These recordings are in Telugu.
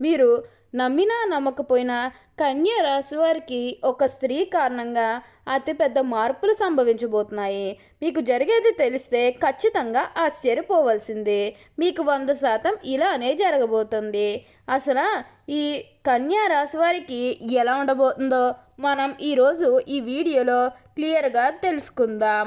మీరు నమ్మినా నమ్మకపోయినా కన్య రాశి వారికి ఒక స్త్రీ కారణంగా అతిపెద్ద మార్పులు సంభవించబోతున్నాయి. మీకు జరిగేది తెలిస్తే ఖచ్చితంగా ఆశ్చర్యపోవలసిందే. మీకు వంద శాతం ఇలానే జరగబోతుంది. అసలు ఈ కన్యా రాశి వారికి ఎలా ఉండబోతుందో మనం ఈరోజు ఈ వీడియోలో క్లియర్గా తెలుసుకుందాం.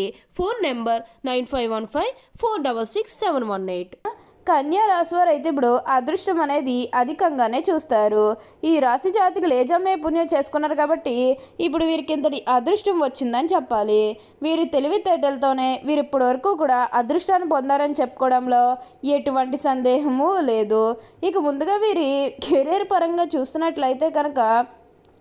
Phone number nine five one five four double six seven one eight. కన్యా రాశి వారు అయితే ఇప్పుడు అదృష్టం అనేది అధికంగానే చూస్తారు. ఈ రాశి జాతికి ఏ నైపుణ్యం పుణ్యం చేసుకున్నారు కాబట్టి ఇప్పుడు వీరికి ఇంతటి అదృష్టం వచ్చిందని చెప్పాలి. వీరి తెలివితేటలతోనే వీరు ఇప్పటి వరకు కూడా అదృష్టాన్ని పొందారని చెప్పుకోవడంలో ఎటువంటి సందేహము లేదు. ఇక ముందుగా వీరి కెరీర్ పరంగా చూస్తున్నట్లయితే కనుక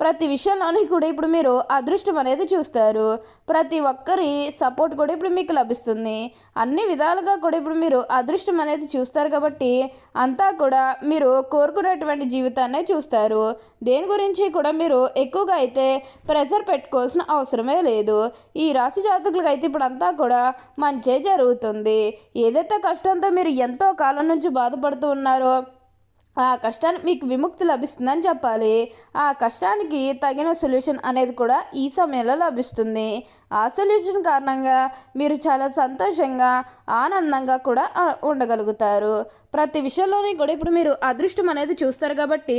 ప్రతి విషయంలోని కూడా ఇప్పుడు మీరు అదృష్టం అనేది చూస్తారు. ప్రతి ఒక్కరి సపోర్ట్ కూడా ఇప్పుడు మీకు లభిస్తుంది. అన్ని విధాలుగా కూడా ఇప్పుడు మీరు అదృష్టం అనేది చూస్తారు కాబట్టి అంతా కూడా మీరు కోరుకున్నటువంటి జీవితాన్నే చూస్తారు. దేని గురించి కూడా మీరు ఎక్కువగా అయితే ప్రెషర్ పెట్టుకోవాల్సిన అవసరమే లేదు. ఈ రాశి జాతకులకు అయితే ఇప్పుడు అంతా కూడా మంచే జరుగుతుంది. ఏదైతే కష్టంతో మీరు ఎంతో కాలం నుంచి బాధపడుతూ ఉన్నారో ఆ కష్టానికి మీకు విముక్తి లభిస్తుందని చెప్పాలి. ఆ కష్టానికి తగిన సొల్యూషన్ అనేది కూడా ఈ సమయంలో లభిస్తుంది. ఆ సొల్యూషన్ కారణంగా మీరు చాలా సంతోషంగా ఆనందంగా కూడా ఉండగలుగుతారు. ప్రతి విషయంలోని కూడా ఇప్పుడు మీరు అదృష్టం అనేది చూస్తారు కాబట్టి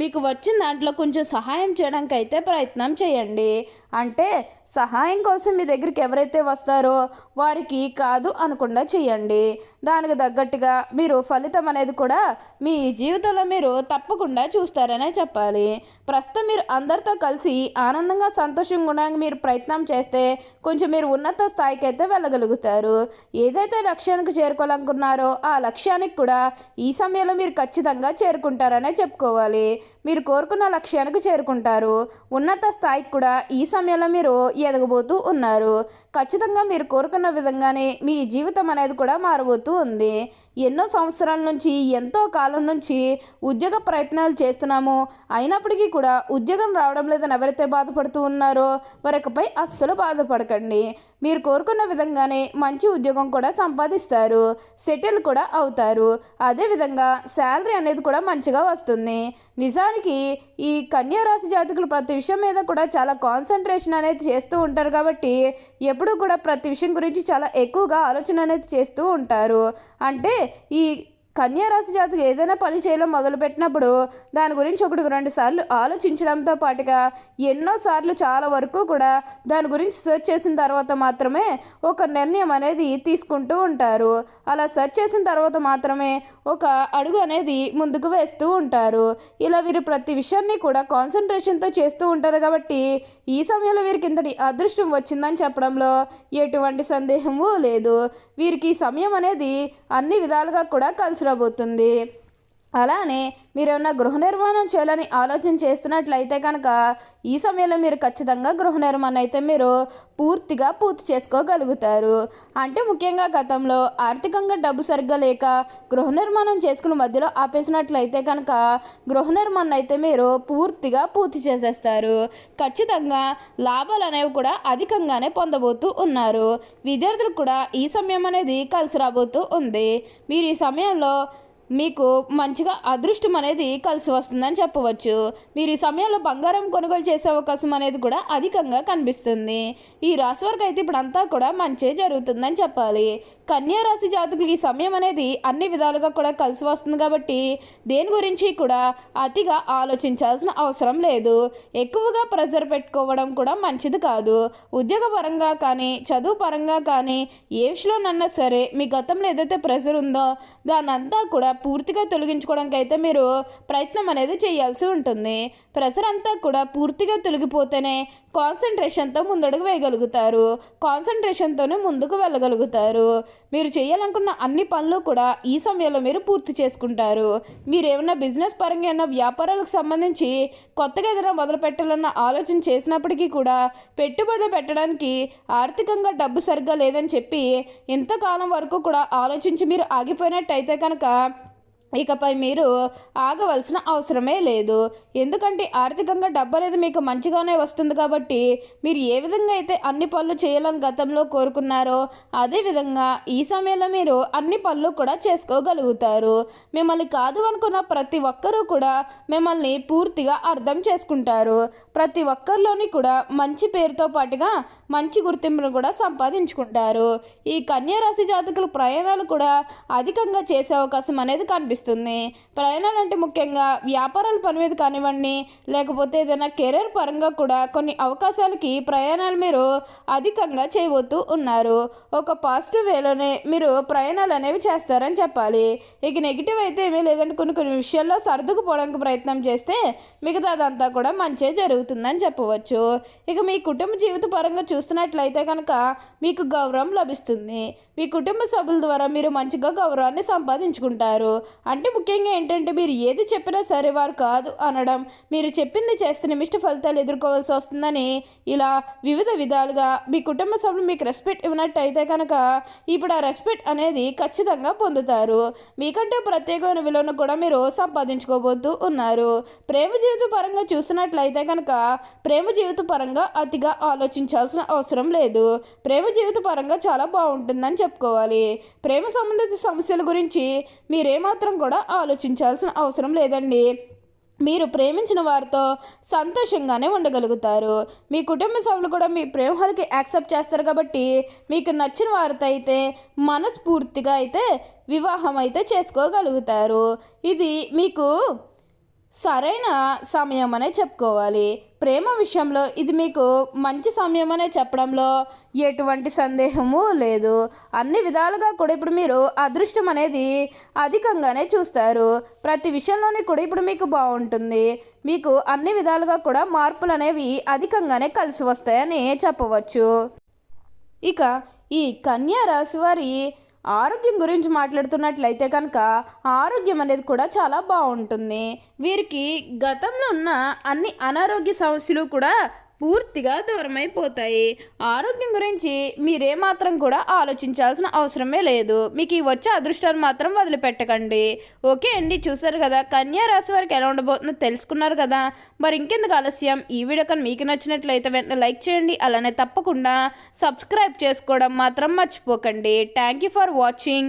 మీకు వచ్చిన దాంట్లో కొంచెం సహాయం చేయడానికి అయితే ప్రయత్నం చేయండి. అంటే సహాయం కోసం మీ దగ్గరికి ఎవరైతే వస్తారో వారికి కాదు అనకుండా చేయండి. దానికి తగ్గట్టుగా మీరు ఫలితం అనేది కూడా మీ జీవితంలో మీరు తప్పకుండా చూస్తారనే చెప్పాలి. ప్రస్తుతం మీరు అందరితో కలిసి ఆనందంగా సంతోషంగా ఉండడానికి మీరు ప్రయత్నం చేస్తే కొంచెం మీరు ఉన్నత స్థాయికి అయితే వెళ్ళగలుగుతారు. ఏదైతే లక్ష్యానికి చేరుకోవాలనుకున్నారో ఆ లక్ష్యానికి కూడా ఈ సమయంలో మీరు ఖచ్చితంగా చేరుకుంటారనే చెప్పుకోవాలి. మీరు కోరుకున్న లక్ష్యానికి చేరుకుంటారు. ఉన్నత స్థాయికి కూడా ఈ సమయంలో మీరు ఎదగబోతూ ఉన్నారు. ఖచ్చితంగా మీరు కోరుకున్న విధంగానే మీ జీవితం అనేది కూడా మారబోతూ ఉంది. ఎన్నో సంవత్సరాల నుంచి ఎంతో కాలం నుంచి ఉద్యోగ ప్రయత్నాలు చేస్తున్నాము. అయినప్పటికీ కూడా ఉద్యోగం రావడం లేదని ఎవరైతే బాధపడుతూ ఉన్నారో వారికపై అస్సలు బాధపడకండి. మీరు కోరుకున్న విధంగానే మంచి ఉద్యోగం కూడా సంపాదిస్తారు. సెటిల్ కూడా అవుతారు. అదేవిధంగా శాలరీ అనేది కూడా మంచిగా వస్తుంది. నిజానికి ఈ కన్యా రాశి జాతకులు ప్రతి విషయం మీద కూడా చాలా కాన్సన్ట్రేషన్ అనేది చేస్తూ ఉంటారు కాబట్టి ఎప్పుడూ కూడా ప్రతి విషయం గురించి చాలా ఎక్కువగా ఆలోచన అనేది చేస్తూ ఉంటారు. అంటే ఈ కన్యా రాశి జాతకు ఏదైనా పని చేయడం మొదలుపెట్టినప్పుడు దాని గురించి ఒకటి రెండు సార్లు ఆలోచించడంతో పాటుగా ఎన్నోసార్లు చాలా వరకు కూడా దాని గురించి సెర్చ్ చేసిన తర్వాత మాత్రమే ఒక నిర్ణయం అనేది తీసుకుంటూ ఉంటారు. అలా సెర్చ్ చేసిన తర్వాత మాత్రమే ఒక అడుగు అనేది ముందుకు వేస్తూ ఉంటారు. ఇలా వీరు ప్రతి విషయాన్ని కూడా కాన్సన్ట్రేషన్తో చేస్తూ ఉంటారు కాబట్టి ఈ సమయంలో వీరికి ఇంతటి అదృష్టం వచ్చిందని చెప్పడంలో ఎటువంటి సందేహము లేదు. వీరికి ఈ సమయం అనేది అన్ని విధాలుగా కూడా కలిసి రాబోతుంది అలానే మీరు ఏమైనా గృహ నిర్మాణం చేయాలని ఆలోచన చేస్తున్నట్లయితే కనుక ఈ సమయంలో మీరు ఖచ్చితంగా గృహ నిర్మాణం అయితే మీరు పూర్తిగా పూర్తి చేసుకోగలుగుతారు. అంటే ముఖ్యంగా గతంలో ఆర్థికంగా డబ్బు సరిగ్గా లేక గృహ నిర్మాణం చేసుకుని మధ్యలో ఆపేసినట్లయితే కనుక గృహ నిర్మాణం అయితే మీరు పూర్తిగా పూర్తి చేసేస్తారు. ఖచ్చితంగా లాభాలు అనేవి కూడా అధికంగానే పొందబోతూ ఉన్నారు. విద్యార్థులకు కూడా ఈ సమయం అనేది కలిసి రాబోతూ ఉంది. మీరు ఈ సమయంలో మీకు మంచిగా అదృష్టం అనేది కలిసి వస్తుందని చెప్పవచ్చు. మీరు ఈ సమయంలో బంగారం కొనుగోలు చేసే అవకాశం అనేది కూడా అధికంగా కనిపిస్తుంది. ఈ రాశి వరకు అయితే ఇప్పుడు అంతా కూడా మంచి జరుగుతుందని చెప్పాలి. కన్యా రాశి జాతకులు ఈ సమయం అనేది అన్ని విధాలుగా కూడా కలిసి వస్తుంది కాబట్టి దేని గురించి కూడా అతిగా ఆలోచించాల్సిన అవసరం లేదు. ఎక్కువగా ప్రెజర్ పెట్టుకోవడం కూడా మంచిది కాదు. ఉద్యోగ పరంగా కానీ చదువు పరంగా కానీ ఏ విషయంలోనన్నా సరే మీ గతంలో ఏదైతే ప్రెజర్ ఉందో దాన్నంతా కూడా పూర్తిగా తొలగించుకోవడానికి అయితే మీరు ప్రయత్నం అనేది చేయాల్సి ఉంటుంది. ప్రెషర్ అంతా కూడా పూర్తిగా తొలగిపోతేనే కాన్సన్ట్రేషన్తో ముందడుగు వేయగలుగుతారు. కాన్సన్ట్రేషన్తోనే ముందుకు వెళ్ళగలుగుతారు. మీరు చేయాలనుకున్న అన్ని పనులు కూడా ఈ సమయంలో మీరు పూర్తి చేసుకుంటారు. మీరు ఏమైనా బిజినెస్ పరంగా ఏమైనా వ్యాపారాలకు సంబంధించి కొత్తగా ఏదైనా మొదలు పెట్టాలన్న ఆలోచన చేసినప్పటికీ కూడా పెట్టుబడులు పెట్టడానికి ఆర్థికంగా డబ్బు సరిగ్గా లేదని చెప్పి ఇంతకాలం వరకు కూడా ఆలోచించి మీరు ఆగిపోయినట్టయితే కనుక ఇకపై మీరు ఆగవలసిన అవసరమే లేదు. ఎందుకంటే ఆర్థికంగా డబ్బు అనేది మీకు మంచిగానే వస్తుంది కాబట్టి మీరు ఏ విధంగా అయితే అన్ని పనులు చేయాలని గతంలో కోరుకున్నారో అదే విధంగా ఈ సమయంలో మీరు అన్ని పనులు కూడా చేసుకోగలుగుతారు. మిమ్మల్ని కాదు అనుకున్న ప్రతి ఒక్కరూ కూడా మిమ్మల్ని పూర్తిగా అర్థం చేసుకుంటారు. ప్రతి ఒక్కరిలోని కూడా మంచి పేరుతో పాటుగా మంచి గుర్తింపును కూడా సంపాదించుకుంటారు. ఈ కన్యా రాశి జాతకుల ప్రయాణాలు కూడా అధికంగా చేసే అవకాశం అనేది కనిపిస్తుంది. ప్రయాణాలు అంటే ముఖ్యంగా వ్యాపారాల పని మీద కానివ్వండి లేకపోతే ఏదైనా కెరీర్ పరంగా కూడా కొన్ని అవకాశాలకి ప్రయాణాలు మీరు అధికంగా చేయబోతూ ఉన్నారు. ఒక పాజిటివ్ వేలోనే మీరు ప్రయాణాలు అనేవి చేస్తారని చెప్పాలి. ఇక నెగిటివ్ అయితే ఏమీ లేదంటే కొన్ని కొన్ని విషయాల్లో సర్దుకుపోవడానికి ప్రయత్నం చేస్తే మిగతాదంతా కూడా మంచే జరుగుతుందని చెప్పవచ్చు. ఇక మీ కుటుంబ జీవిత పరంగా చూస్తున్నట్లయితే కనుక మీకు గౌరవం లభిస్తుంది. మీ కుటుంబ సభ్యుల ద్వారా మీరు మంచిగా గౌరవాన్ని సంపాదించుకుంటారు. అంటే ముఖ్యంగా ఏంటంటే మీరు ఏది చెప్పినా సరే వారు కాదు అనడం మీరు చెప్పింది చేస్తే నిమిష్ట ఫలితాలు ఎదుర్కోవాల్సి వస్తుందని ఇలా వివిధ విధాలుగా మీ కుటుంబ సభ్యులు మీకు రెస్పెక్ట్ ఇవ్వనట్టయితే కనుక ఇప్పుడు ఆ రెస్పెక్ట్ అనేది ఖచ్చితంగా పొందుతారు. మీకంటే ప్రత్యేకమైన విలువను కూడా మీరు సంపాదించుకోబోతూ ఉన్నారు. ప్రేమ జీవిత పరంగా చూసినట్లయితే కనుక ప్రేమ జీవిత పరంగా అతిగా ఆలోచించాల్సిన అవసరం లేదు. ప్రేమ జీవిత పరంగా చాలా బాగుంటుందని చెప్పుకోవాలి. ప్రేమ సంబంధిత సమస్యల గురించి మీరేమాత్రం కూడా ఆలోచించాల్సిన అవసరం లేదండి. మీరు ప్రేమించిన వారితో సంతోషంగానే ఉండగలుగుతారు. మీ కుటుంబ సభ్యులు కూడా మీ ప్రేమలకి యాక్సెప్ట్ చేస్తారు కాబట్టి మీకు నచ్చిన వారితో అయితే మనస్ఫూర్తిగా అయితే వివాహం అయితే చేసుకోగలుగుతారు. ఇది మీకు సరైన సమయం అనే చెప్పుకోవాలి. ప్రేమ విషయంలో ఇది మీకు మంచి సమయం అనే చెప్పడంలో ఎటువంటి సందేహము లేదు. అన్ని విధాలుగా కూడా ఇప్పుడు మీరు అదృష్టం అనేది అధికంగానే చూస్తారు. ప్రతి విషయంలోని కూడా ఇప్పుడు మీకు బాగుంటుంది. మీకు అన్ని విధాలుగా కూడా మార్పులు అనేవి అధికంగానే కలిసి వస్తాయని చెప్పవచ్చు. ఇక ఈ కన్యా రాశి వారి ఆరోగ్యం గురించి మాట్లాడుతున్నట్లయితే కనుక ఆరోగ్యం అనేది కూడా చాలా బాగుంటుంది. వీరికి గతంలో ఉన్న అన్ని అనారోగ్య సమస్యలు కూడా పూర్తిగా దూరమైపోతాయి. ఆరోగ్యం గురించి మీరేమాత్రం కూడా ఆలోచించాల్సిన అవసరమే లేదు. మీకు ఈ వచ్చే అదృష్టాన్ని మాత్రం వదిలిపెట్టకండి. ఓకే అండి చూసారు కదా? కన్యా రాశి వారికి ఎలా ఉండబోతుందో తెలుసుకున్నారు కదా? మరి ఇంకెందుకు ఆలస్యం? ఈ వీడియో కానీ మీకు నచ్చినట్లయితే వెంటనే లైక్ చేయండి. అలానే తప్పకుండా సబ్స్క్రైబ్ చేసుకోవడం మాత్రం మర్చిపోకండి. Thank you for watching.